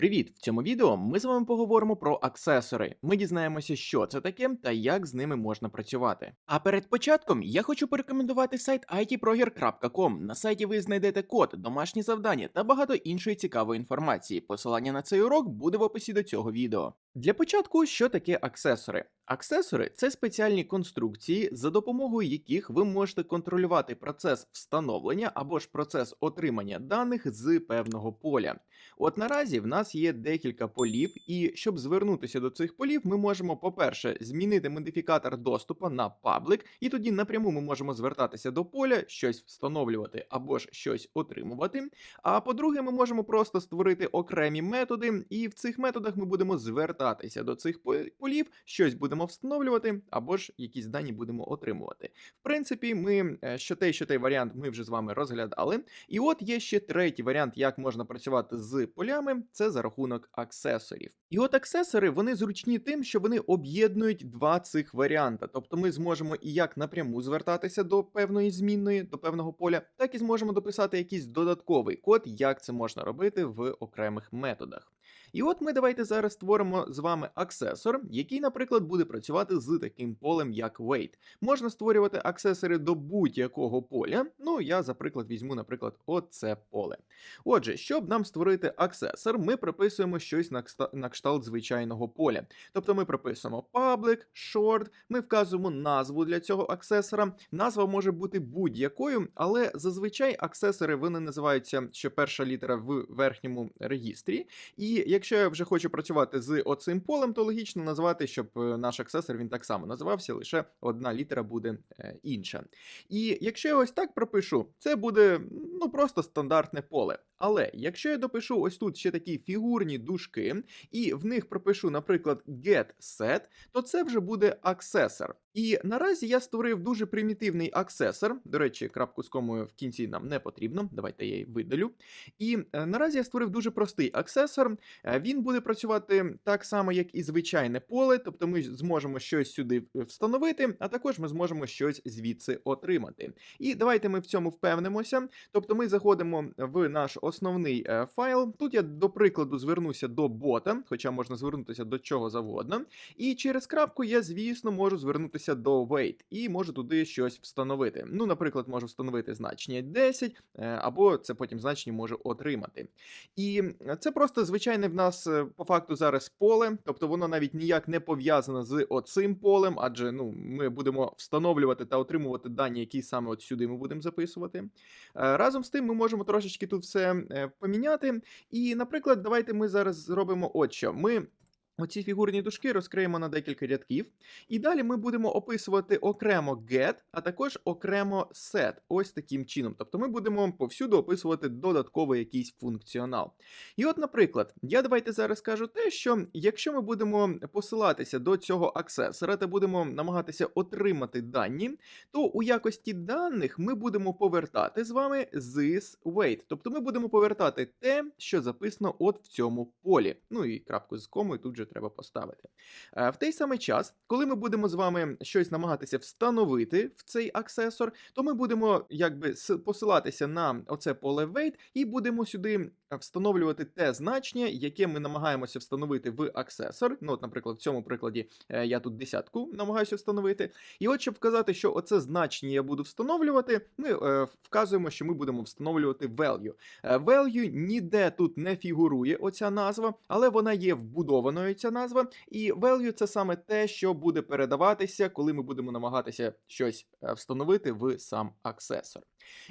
Привіт! В цьому відео ми з вами поговоримо про аксесори. Ми дізнаємося, що це таке та як з ними можна працювати. А перед початком я хочу порекомендувати сайт itproger.com. На сайті ви знайдете код, домашні завдання та багато іншої цікавої інформації. Посилання на цей урок буде в описі до цього відео. Для початку, що таке аксесори? Аксесори це спеціальні конструкції, за допомогою яких ви можете контролювати процес встановлення або ж процес отримання даних з певного поля. От наразі в нас є декілька полів, і щоб звернутися до цих полів, ми можемо, по-перше, змінити модифікатор доступу на public, і тоді напряму ми можемо звертатися до поля, щось встановлювати або ж щось отримувати. А по-друге, ми можемо просто створити окремі методи, і в цих методах ми будемо звертатися до цих полів, щось будемо встановлювати, або ж якісь дані будемо отримувати. В принципі, ми е, що той, що той варіант ми вже з вами розглядали. І от є ще третій варіант, як можна працювати з полями, це за рахунок аксесорів. І от аксесори вони зручні тим, що вони об'єднують два цих варіанти. Тобто ми зможемо і як напряму звертатися до певної змінної, до певного поля, так і зможемо дописати якийсь додатковий код, як це можна робити в окремих методах. І от ми давайте зараз створимо з вами аксесор, який, наприклад, буде працювати з таким полем, як weight. Можна створювати аксесори до будь-якого поля. Ну, я, за приклад, візьму, наприклад, оце поле. Отже, щоб нам створити аксесор, ми прописуємо щось на кшталт звичайного поля. Тобто ми прописуємо public, short, ми вказуємо назву для цього аксесора. Назва може бути будь-якою, але зазвичай аксесори вони називаються що перша літера в верхньому регістрі. І якщо я вже хочу працювати з оцим полем, то логічно назвати, щоб е, наш аксесор він так само називався, лише одна літера буде е, інша. І якщо я ось так пропишу, це буде ну просто стандартне поле. Але якщо я допишу ось тут ще такі фігурні дужки, і в них пропишу, наприклад, get set, то це вже буде аксесор. І наразі я створив дуже примітивний аксесор. До речі, крапку з комою в кінці нам не потрібно. Давайте я її видалю. І е, наразі я створив дуже простий аксесор. Е, Він буде працювати так само, як і звичайне поле, тобто ми зможемо щось сюди встановити, а також ми зможемо щось звідси отримати. І давайте ми в цьому впевнимося. Тобто ми заходимо в наш основний е, файл. Тут я до прикладу звернуся до бота, хоча можна звернутися до чого завгодно. І через крапку я, звісно, можу звернутися до wait і можу туди щось встановити. Ну, наприклад, можу встановити значення 10, е, або це потім значення можу отримати. І це просто звичайне в нас е, по факту зараз поле, тобто воно навіть ніяк не пов'язане з оцим полем, адже ну, ми будемо встановлювати та отримувати дані, які саме от сюди ми будемо записувати. Е, Разом з тим, ми можемо трошечки тут все е, поміняти. І, наприклад, давайте ми зараз зробимо от що. Ми Оці фігурні дужки розкриємо на декілька рядків, і далі ми будемо описувати окремо get, а також окремо set. Ось таким чином. Тобто ми будемо повсюду описувати додатковий якийсь функціонал. І от, наприклад, я давайте зараз скажу те, що якщо ми будемо посилатися до цього аксесора та будемо намагатися отримати дані, то у якості даних ми будемо повертати з вами this weight. Тобто ми будемо повертати те, що записано от в цьому полі. Ну і крапку з комою тут же треба поставити. Е, В той самий час, коли ми будемо з вами щось намагатися встановити в цей аксесор, то ми будемо якби посилатися на оце поле weight і будемо сюди встановлювати те значення, яке ми намагаємося встановити в аксесор. Ну, от, наприклад, в цьому прикладі е, я тут десятку намагаюся встановити. І от щоб вказати, що оце значення я буду встановлювати, ми е, вказуємо, що ми будемо встановлювати value. Value ніде тут не фігурує оця назва, але вона є вбудованою ця назва. І value це саме те, що буде передаватися, коли ми будемо намагатися щось е, встановити в сам аксесор.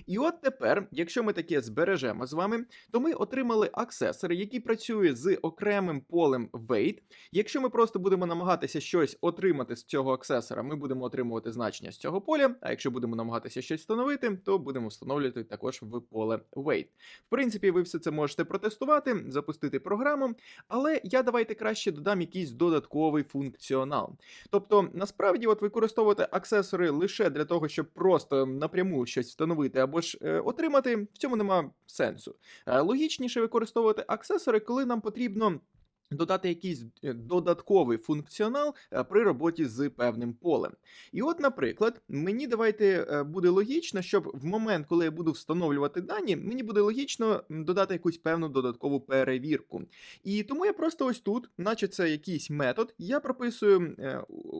І от тепер, якщо ми таке збережемо з вами, то ми отримали аксесор, який працює з окремим полем weight. Якщо ми просто будемо намагатися щось отримати з цього аксесора, ми будемо отримувати значення з цього поля. А якщо будемо намагатися щось встановити, то будемо встановлювати також в поле weight. В принципі, ви все це можете протестувати, запустити програму, але я давайте краще додам якийсь додатковий функціонал. Тобто, насправді, от використовувати аксесори лише для того, щоб просто напряму щось встановити або ж е, отримати, в цьому нема сенсу. Е, логічніше використовувати аксесори, коли нам потрібно Додати якийсь е, додатковий функціонал е, при роботі з певним полем. І от, наприклад, мені давайте е, буде логічно, щоб в момент, коли я буду встановлювати дані, мені буде логічно додати якусь певну додаткову перевірку. І тому я просто ось тут, наче це якийсь метод, я прописую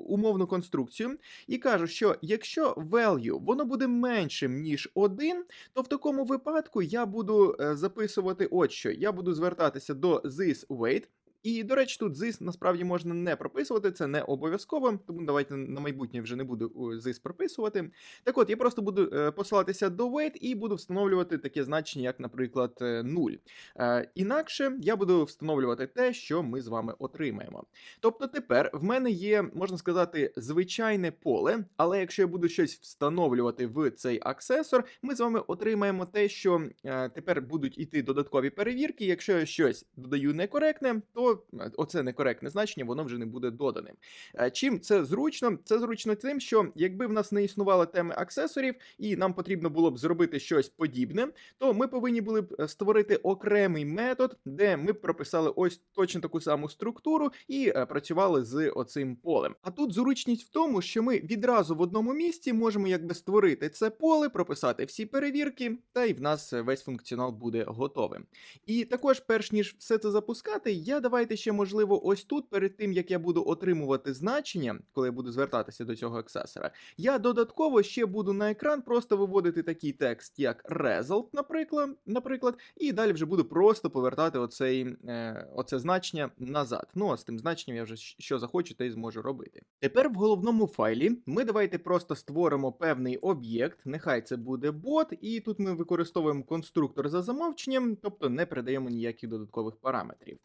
умовну конструкцію і кажу, що якщо value воно буде меншим, ніж 1, то в такому випадку я буду записувати от що. Я буду звертатися до this weight, і, до речі, тут ZIS насправді можна не прописувати, це не обов'язково, тому давайте на майбутнє вже не буду ZIS прописувати. Так от, я просто буду е, посилатися до weight і буду встановлювати таке значення, як, наприклад, е, 0. Е, інакше я буду встановлювати те, що ми з вами отримаємо. Тобто тепер в мене є, можна сказати, звичайне поле, але якщо я буду щось встановлювати в цей аксесор, ми з вами отримаємо те, що е, тепер будуть іти додаткові перевірки. Якщо я щось додаю некоректне, то е, оце некоректне значення воно вже не буде доданим. Е, Чим це зручно? Це зручно тим, що якби в нас не існувало теми аксесорів, і нам потрібно було б зробити щось подібне, то ми повинні були б е, створити окремий метод, де ми б прописали ось точно таку саму структуру і працювали з оцим полем. А тут зручність в тому, що ми відразу в одному місці можемо якби створити це поле, прописати всі перевірки, та й в нас весь функціонал буде готовим. І також, перш ніж все це запускати, я давайте ще можливо ось тут, перед тим як я буду отримувати значення, коли я буду звертатися до цього аксесора, я додатково ще буду на екран просто виводити такий текст, як result, наприклад, наприклад, і далі вже буду просто повертати оцей, е, оце значення назад. Ну а з тим значенням я вже що захочу, те й зможу робити. Тепер в головному файлі ми давайте просто створимо певний об'єкт, нехай це буде бот, і тут ми використовуємо конструктор за замовченням, тобто не передаємо ніяких додаткових параметрів.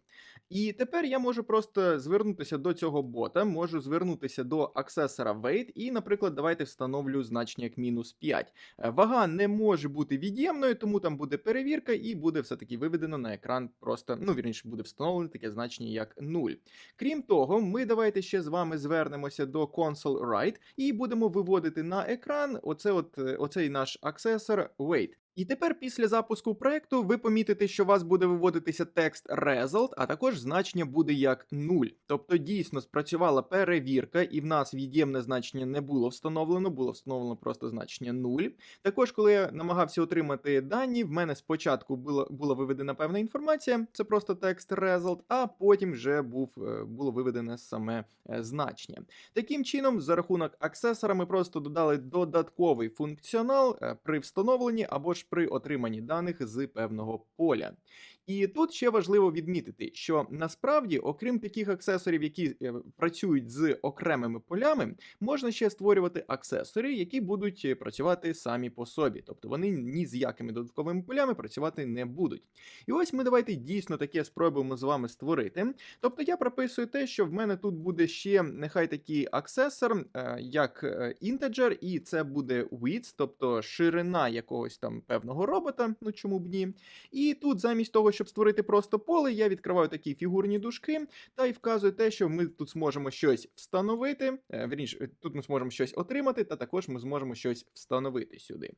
І тепер я можу просто звернутися до цього бота, можу звернутися до аксесора weight і, наприклад, давайте встановлю значення як мінус 5. Е, Вага не може бути від'ємною, тому там буде перевірка, і буде все-таки виведено на екран просто, ну вірніше, буде встановлено таке значення як 0. Крім того, ми давайте ще з вами звернемося до console write і будемо виводити на екран оце от, е, оцей наш аксесор weight. І тепер після запуску проекту ви помітите, що у вас буде виводитися текст result, а також значення буде як 0. Тобто дійсно спрацювала перевірка, і в нас від'ємне значення не було встановлено, було встановлено просто значення 0. Також, коли я намагався отримати дані, в мене спочатку була, була виведена певна інформація, це просто текст result, а потім вже був, е, було виведене саме е, значення. Таким чином, за рахунок аксесора, ми просто додали додатковий функціонал е, при встановленні або ж при отриманні даних з певного поля. І тут ще важливо відмітити, що насправді, окрім таких аксесорів, які е, працюють з окремими полями, можна ще створювати аксесори, які будуть е, працювати самі по собі, тобто вони ні з якими додатковими полями працювати не будуть. І ось ми давайте дійсно таке спробуємо з вами створити. Тобто я прописую те, що в мене тут буде ще нехай такий аксесор, е, як integer, і це буде width, тобто ширина якогось там певного робота, ну чому б ні. І тут замість того, щоб створити просто поле, я відкриваю такі фігурні дужки та й вказую те, що ми тут зможемо щось встановити. е, Вірніше, тут ми зможемо щось отримати, та також ми зможемо щось встановити сюди.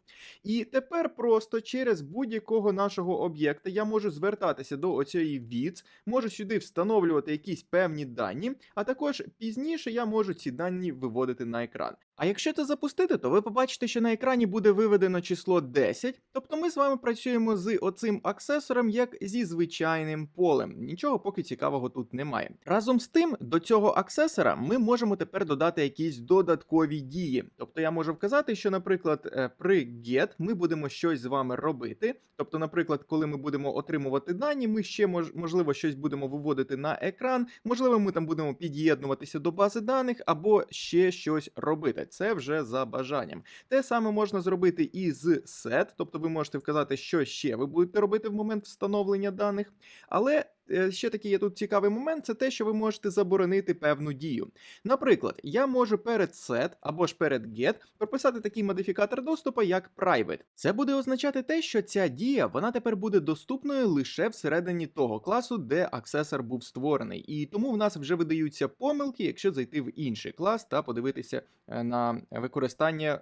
І тепер просто через будь-якого нашого об'єкта я можу звертатися до оцієї від, можу сюди встановлювати якісь певні дані, а також пізніше я можу ці дані виводити на екран. А якщо це запустити, то ви побачите, що на екрані буде виведено число 10, тобто ми з вами працюємо з оцим аксесором як зі звичайним полем. Нічого поки цікавого тут немає. Разом з тим, до цього аксесора ми можемо тепер додати якісь додаткові дії. Тобто я можу вказати, що, наприклад, е, при get ми будемо щось з вами робити. Тобто, наприклад, коли ми будемо отримувати дані, ми ще мож, можливо щось будемо виводити на екран, можливо, ми там будемо під'єднуватися до бази даних або ще щось робити. Це вже за бажанням. Те саме можна зробити і з set, тобто ви можете вказати, що ще ви будете робити в момент встановлення даних. Але ще такий є тут цікавий момент: це те, що ви можете заборонити певну дію. Наприклад, я можу перед set або ж перед get прописати такий модифікатор доступу, як private. Це буде означати те, що ця дія вона тепер буде доступною лише всередині того класу, де аксесор був створений. І тому в нас вже видаються помилки, якщо зайти в інший клас та подивитися е, на використання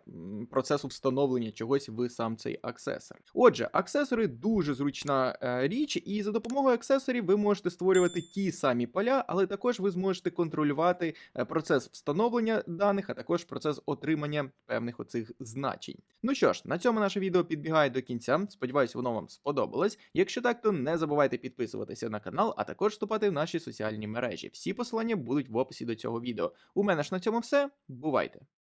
процесу встановлення чогось в сам цей аксесор. Отже, аксесори дуже зручна е, річ, і за допомогою аксесорів ви ви можете створювати ті самі поля, але також ви зможете контролювати е, процес встановлення даних, а також процес отримання певних оцих значень. Ну що ж, на цьому наше відео підбігає до кінця. Сподіваюсь, воно вам сподобалось. Якщо так, то не забувайте підписуватися на канал, а також вступати в наші соціальні мережі. Всі посилання будуть в описі до цього відео. У мене ж на цьому все. Бувайте!